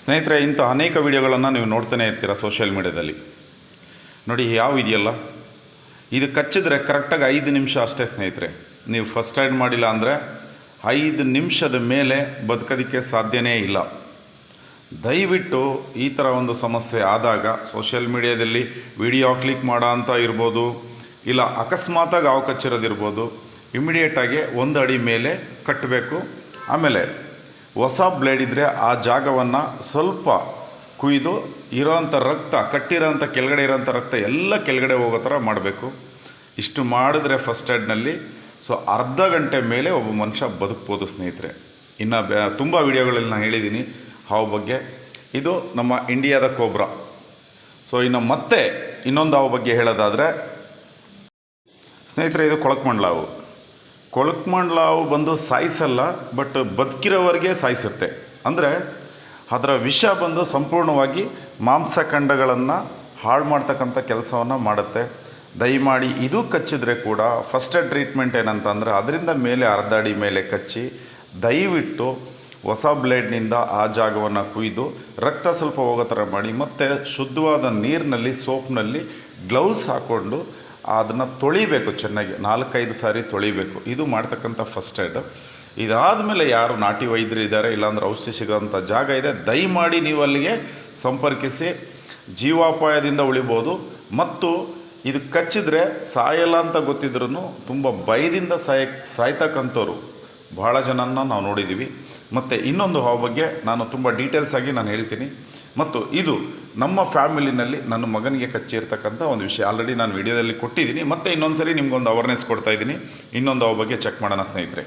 ಸ್ನೇಹಿತರೆ, ಇಂಥ ಅನೇಕ ವಿಡಿಯೋಗಳನ್ನು ನೀವು ನೋಡ್ತಾನೆ ಇರ್ತೀರ ಸೋಷಿಯಲ್ ಮೀಡ್ಯಾದಲ್ಲಿ ನೋಡಿ, ಯಾವ ಇದೆಯಲ್ಲ? ಇದು ಕಚ್ಚಿದ್ರೆ ಕರೆಕ್ಟಾಗಿ ಐದು ನಿಮಿಷ ಅಷ್ಟೇ ಸ್ನೇಹಿತರೆ. ನೀವು ಫಸ್ಟ್ ಏಡ್ ಮಾಡಿಲ್ಲ ಅಂದರೆ ಐದು ನಿಮಿಷದ ಮೇಲೆ ಬದುಕೋದಕ್ಕೆ ಸಾಧ್ಯನೇ ಇಲ್ಲ. ದಯವಿಟ್ಟು ಈ ಥರ ಒಂದು ಸಮಸ್ಯೆ ಆದಾಗ ಸೋಷಿಯಲ್ ಮೀಡಿಯಾದಲ್ಲಿ ವಿಡಿಯೋ ಕ್ಲಿಕ್ ಮಾಡೋ ಅಂತ ಇರ್ಬೋದು, ಇಲ್ಲ ಅಕಸ್ಮಾತಾಗಿ ಕಚ್ಚಿರೋದಿರ್ಬೋದು ಇಮಿಡಿಯೇಟಾಗಿ ಒಂದು ಅಡಿ ಮೇಲೆ ಕಟ್ಟಬೇಕು. ಆಮೇಲೆ ಹೊಸ ಬ್ಲೇಡ್ ಇದ್ದರೆ ಆ ಜಾಗವನ್ನು ಸ್ವಲ್ಪ ಕುಯ್ದು ಇರೋವಂಥ ರಕ್ತ, ಕಟ್ಟಿರೋಂಥ ಕೆಳಗಡೆ ಇರೋಂಥ ರಕ್ತ ಎಲ್ಲ ಕೆಳಗಡೆ ಹೋಗೋ ಥರ ಮಾಡಬೇಕು. ಇಷ್ಟು ಮಾಡಿದ್ರೆ ಫಸ್ಟ್ ಏಡ್ನಲ್ಲಿ ಸೊ ಅರ್ಧ ಗಂಟೆ ಮೇಲೆ ಒಬ್ಬ ಮನುಷ್ಯ ಬದುಕ್ಬೋದು ಸ್ನೇಹಿತರೆ. ಇನ್ನು ಬ್ಯಾ ತುಂಬ ವಿಡಿಯೋಗಳಲ್ಲಿ ನಾನು ಹೇಳಿದ್ದೀನಿ ಹಾವು ಬಗ್ಗೆ. ಇದು ನಮ್ಮ ಇಂಡಿಯಾದ ಕೋಬ್ರಾ. ಸೊ ಇನ್ನು ಮತ್ತೆ ಇನ್ನೊಂದು ಹಾವು ಬಗ್ಗೆ ಹೇಳೋದಾದರೆ, ಸ್ನೇಹಿತರೆ, ಇದು ಕೊಳಕ್ಮಂಡ್ಲಾವು ಕೊಳಕ್ಮಂಡ್ಲಾವು ಬಂದು ಸಾಯಿಸಲ್ಲ, ಬಟ್ ಬದುಕಿರೋವರೆಗೆ ಸಾಯಿಸುತ್ತೆ. ಅಂದರೆ ಅದರ ವಿಷ ಬಂದು ಸಂಪೂರ್ಣವಾಗಿ ಮಾಂಸಖಂಡಗಳನ್ನು ಹಾಳು ಮಾಡ್ತಕ್ಕಂಥ ಕೆಲಸವನ್ನು ಮಾಡುತ್ತೆ. ದಯಮಾಡಿ ಇದು ಕಚ್ಚಿದ್ರೆ ಕೂಡ ಫಸ್ಟ್ ಟ್ರೀಟ್ಮೆಂಟ್ ಏನಂತಂದರೆ ಅದರಿಂದ ಮೇಲೆ ಅರ್ಧ ಅಡಿ ಮೇಲೆ ಕಚ್ಚಿ ದಯವಿಟ್ಟು ಹೊಸ ಬ್ಲೇಡ್ನಿಂದ ಆ ಜಾಗವನ್ನು ಕುಯ್ದು ರಕ್ತ ಸ್ವಲ್ಪ ಹೋಗೋ ಥರ ಮಾಡಿ, ಮತ್ತು ಶುದ್ಧವಾದ ನೀರಿನಲ್ಲಿ, ಸೋಪ್ನಲ್ಲಿ ಗ್ಲೌಸ್ ಹಾಕ್ಕೊಂಡು ಅದನ್ನು ತೊಳಿಬೇಕು ಚೆನ್ನಾಗಿ, ನಾಲ್ಕೈದು ಸಾರಿ ತೊಳಿಬೇಕು. ಇದು ಮಾಡ್ತಕ್ಕಂಥ ಫಸ್ಟ್ ಏಡ್ ಇದಾದಮೇಲೆ ಯಾರು ನಾಟಿ ವೈದ್ಯರು ಇದ್ದಾರೆ ಇಲ್ಲಾಂದ್ರೆ ಔಷಧಿ ಸಿಗೋಂಥ ಜಾಗ ಇದೆ, ದಯಮಾಡಿ ನೀವು ಅಲ್ಲಿಗೆ ಸಂಪರ್ಕಿಸಿ, ಜೀವಾಪಾಯದಿಂದ ಉಳಿಬೋದು. ಮತ್ತು ಇದು ಕಚ್ಚಿದ್ರೆ ಸಾಯಲ್ಲ ಅಂತ ಗೊತ್ತಿದ್ರೂ ತುಂಬ ಭಯದಿಂದ ಸಾಯ, ಸಾಯ್ತಕ್ಕಂಥವ್ರು. ಭಾಳ ಜನನ ನಾವು ನೋಡಿದ್ದೀವಿ ಮತ್ತು ಇನ್ನೊಂದು ಹಾವು ಬಗ್ಗೆ ನಾನು ತುಂಬ ಡೀಟೇಲ್ಸ್ ಆಗಿ ನಾನು ಹೇಳ್ತೀನಿ. ಮತ್ತು ಇದು ನಮ್ಮ ಫ್ಯಾಮಿಲಿನಲ್ಲಿ ನನ್ನ ಮಗನಿಗೆ ಕಚ್ಚಿರ್ತಕ್ಕಂಥ ಒಂದು ವಿಷಯ. ಆಲ್ರೆಡಿ ನಾನು ವಿಡಿಯೋದಲ್ಲಿ ಕೊಟ್ಟಿದ್ದೀನಿ. ಮತ್ತು ಇನ್ನೊಂದು ಸರಿ ನಿಮ್ಗೊಂದು ಅವೇರ್ನೆಸ್ ಕೊಡ್ತಾ ಇದ್ದೀನಿ. ಇನ್ನೊಂದು ಅವ್ರ ಬಗ್ಗೆ ಚೆಕ್ ಮಾಡೋಣ, ಸ್ನೇಹಿತರೆ.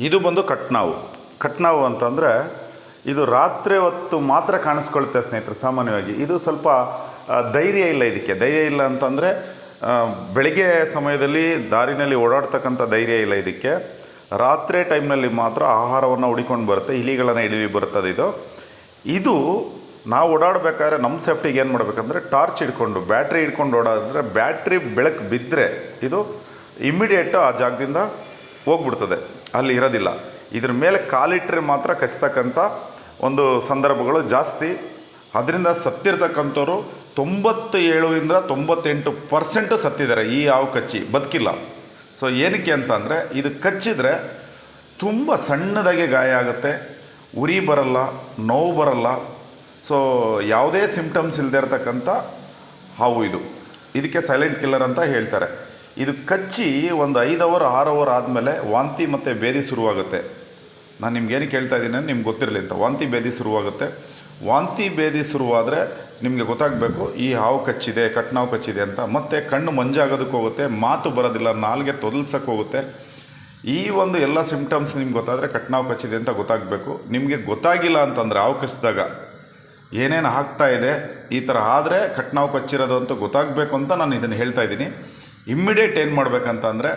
ಇದು ಬಂದು ಕಟ್ನಾವು. ಕಟ್ನಾವು ಅಂತಂದರೆ ಇದು ರಾತ್ರಿ ಹೊತ್ತು ಮಾತ್ರ ಕಾಣಿಸ್ಕೊಳುತ್ತೆ ಸ್ನೇಹಿತರೆ, ಸಾಮಾನ್ಯವಾಗಿ. ಇದು ಸ್ವಲ್ಪ ಧೈರ್ಯ ಇಲ್ಲ ಇದಕ್ಕೆ. ಧೈರ್ಯ ಇಲ್ಲ ಅಂತಂದರೆ ಬೆಳಿಗ್ಗೆ ಸಮಯದಲ್ಲಿ ದಾರಿನಲ್ಲಿ ಓಡಾಡ್ತಕ್ಕಂಥ ಧೈರ್ಯ ಇಲ್ಲ ಇದಕ್ಕೆ. ರಾತ್ರಿ ಟೈಮ್ನಲ್ಲಿ ಮಾತ್ರ ಆಹಾರವನ್ನು ಹುಡಿಕೊಂಡು ಬರುತ್ತೆ, ಇಲಿಗಳನ್ನು ಹಿಡಿದು ಬರ್ತದೆ ಇದು. ಇದು ನಾವು ಓಡಾಡಬೇಕಾದ್ರೆ ನಮ್ಮ ಸೇಫ್ಟಿಗೆ ಏನು ಮಾಡಬೇಕಂದ್ರೆ ಟಾರ್ಚ್ ಹಿಡ್ಕೊಂಡು, ಬ್ಯಾಟ್ರಿ ಹಿಡ್ಕೊಂಡು ಓಡಾಡಿದ್ರೆ ಬ್ಯಾಟ್ರಿ ಬೆಳಕು ಬಿದ್ದರೆ ಇದು ಇಮ್ಮಿಡಿಯೇಟು ಆ ಜಾಗದಿಂದ ಹೋಗ್ಬಿಡ್ತದೆ, ಅಲ್ಲಿ ಇರೋದಿಲ್ಲ. ಇದ್ರ ಮೇಲೆ ಕಾಲಿಟ್ಟರೆ ಮಾತ್ರ ಕಚ್ತಕ್ಕಂಥ ಒಂದು ಸಂದರ್ಭಗಳು ಜಾಸ್ತಿ. ಅದರಿಂದ ಸತ್ತಿರ್ತಕ್ಕಂಥವ್ರು ತೊಂಬತ್ತು ಏಳರಿಂದ ತೊಂಬತ್ತೆಂಟು ಪರ್ಸೆಂಟು ಸತ್ತಿದ್ದಾರೆ ಈ ಹಾವು ಕಚ್ಚಿ, ಬದುಕಿಲ್ಲ. ಸೊ ಏನಕ್ಕೆ ಅಂತಂದರೆ, ಇದು ಕಚ್ಚಿದ್ರೆ ತುಂಬ ಸಣ್ಣದಾಗೆ ಗಾಯ ಆಗುತ್ತೆ. ಉರಿ ಬರಲ್ಲ, ನೋವು ಬರಲ್ಲ. ಸೊ ಯಾವುದೇ ಸಿಂಪ್ಟಮ್ಸ್ ಇಲ್ಲದೆ ಇರತಕ್ಕಂಥ ಹಾವು ಇದು. ಇದಕ್ಕೆ ಸೈಲೆಂಟ್ ಕಿಲ್ಲರ್ ಅಂತ ಹೇಳ್ತಾರೆ. ಇದು ಕಚ್ಚಿ ಒಂದು ಐದು ಅವರ್ ಆರು ಅವರ್ ಆದಮೇಲೆ ವಾಂತಿ ಮತ್ತು ಬೇದಿ ಶುರುವಾಗುತ್ತೆ. ನಾನು ನಿಮ್ಗೆ ಕೇಳ್ತಾ ಇದ್ದೀನಿ ನಿಮ್ಗೆ ಗೊತ್ತಿರಲಿ ಅಂತ. ವಾಂತಿ, ಬೇದಿ ಶುರುವಾಗುತ್ತೆ. ವಾಂತಿ ಭೇದಿ ಶುರುವಾದರೆ ನಿಮಗೆ ಗೊತ್ತಾಗಬೇಕು, ಈ ಹಾವು ಕಚ್ಚಿದೆ, ಕಟ್ನಾವು ಕಚ್ಚಿದೆ ಅಂತ. ಮತ್ತೆ ಕಣ್ಣು ಮಂಜಾಗೋದಕ್ಕೆ ಹೋಗುತ್ತೆ, ಮಾತು ಬರೋದಿಲ್ಲ, ನಾಲ್ಗೆ ತೊದಲ್ಸಕ್ಕೆ ಹೋಗುತ್ತೆ. ಈ ಒಂದು ಎಲ್ಲ ಸಿಂಪ್ಟಮ್ಸ್ ನಿಮ್ಗೆ ಗೊತ್ತಾದರೆ ಕಟ್ನಾವು ಕಚ್ಚಿದೆ ಅಂತ ಗೊತ್ತಾಗಬೇಕು. ನಿಮಗೆ ಗೊತ್ತಾಗಿಲ್ಲ ಅಂತಂದರೆ ಹಾವು ಕಚ್ಚಿದಾಗ ಏನೇನು ಆಗ್ತಾ ಇದೆ, ಈ ಥರ ಆದರೆ ಕಟ್ನಾವು ಕಚ್ಚಿರೋದು ಅಂತ ಗೊತ್ತಾಗಬೇಕು ಅಂತ ನಾನು ಇದನ್ನು ಹೇಳ್ತಾ ಇದ್ದೀನಿ. ಇಮ್ಮಿಡಿಯೇಟ್ ಏನು ಮಾಡಬೇಕಂತ ಅಂದರೆ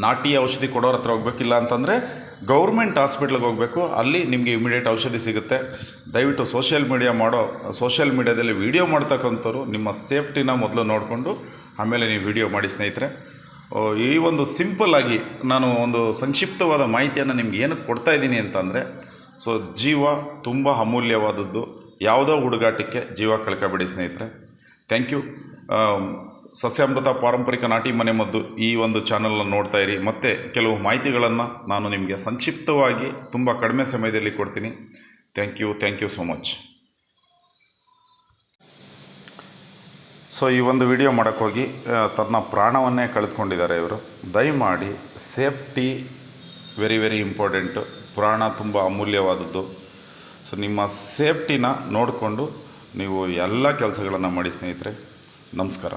ನಾಟಿ ಔಷಧಿ ಕೊಡೋರ ಹತ್ರ ಹೋಗ್ಬೇಕಿಲ್ಲ ಅಂತಂದರೆ ಗೌರ್ಮೆಂಟ್ ಹಾಸ್ಪಿಟ್ಲಿಗೆ ಹೋಗಬೇಕು. ಅಲ್ಲಿ ನಿಮಗೆ ಇಮಿಡಿಯೇಟ್ ಔಷಧಿ ಸಿಗುತ್ತೆ. ದಯವಿಟ್ಟು ಸೋಷಿಯಲ್ ಮೀಡಿಯಾ ಮಾಡೋ ಸೋಷಿಯಲ್ ಮೀಡಿಯಾದಲ್ಲಿ ವೀಡಿಯೋ ಮಾಡ್ತಕ್ಕಂಥವ್ರು ನಿಮ್ಮ ಸೇಫ್ಟಿನ ಮೊದಲು ನೋಡಿಕೊಂಡು, ಆಮೇಲೆ ನೀವು ವಿಡಿಯೋ ಮಾಡಿ ಸ್ನೇಹಿತರೆ. ಈ ಒಂದು ಸಿಂಪಲ್ ಆಗಿ ನಾನು ಒಂದು ಸಂಕ್ಷಿಪ್ತವಾದ ಮಾಹಿತಿಯನ್ನು ನಿಮ್ಗೆ ಏನಕ್ಕೆ ಕೊಡ್ತಾ ಇದ್ದೀನಿ ಅಂತಂದರೆ, ಸೊ, ಜೀವ ತುಂಬ ಅಮೂಲ್ಯವಾದದ್ದು. ಯಾವುದೋ ಹುಡುಗಾಟಕ್ಕೆ ಜೀವ ಕಳ್ಕೊಬೇಡಿ ಸ್ನೇಹಿತರೆ. ಥ್ಯಾಂಕ್ ಯು ಸಸ್ಯಾಮೃತ ಪಾರಂಪರಿಕ ನಾಟಿ ಮನೆ ಮದ್ದು ಈ ಒಂದು ಚಾನಲ್ನ ನೋಡ್ತಾ ಇರಿ. ಮತ್ತು ಕೆಲವು ಮಾಹಿತಿಗಳನ್ನು ನಾನು ನಿಮಗೆ ಸಂಕ್ಷಿಪ್ತವಾಗಿ ತುಂಬ ಕಡಿಮೆ ಸಮಯದಲ್ಲಿ ಕೊಡ್ತೀನಿ. Thank you thank you so much so ಈ ಒಂದು ವಿಡಿಯೋ ಮಾಡೋಕ್ಕೋಗಿ ತನ್ನ ಪ್ರಾಣವನ್ನೇ ಕಳೆದುಕೊಂಡಿದ್ದಾರೆ ಇವರು. ದಯಮಾಡಿ ಸೇಫ್ಟಿ ವೆರಿ ವೆರಿ ಇಂಪಾರ್ಟೆಂಟು ಪ್ರಾಣ ತುಂಬ ಅಮೂಲ್ಯವಾದದ್ದು. ಸೊ ನಿಮ್ಮ ಸೇಫ್ಟಿನ ನೋಡಿಕೊಂಡು ನೀವು ಎಲ್ಲ ಕೆಲಸಗಳನ್ನು ಮಾಡಿ ಸ್ನೇಹಿತರೆ, ನಮಸ್ಕಾರ.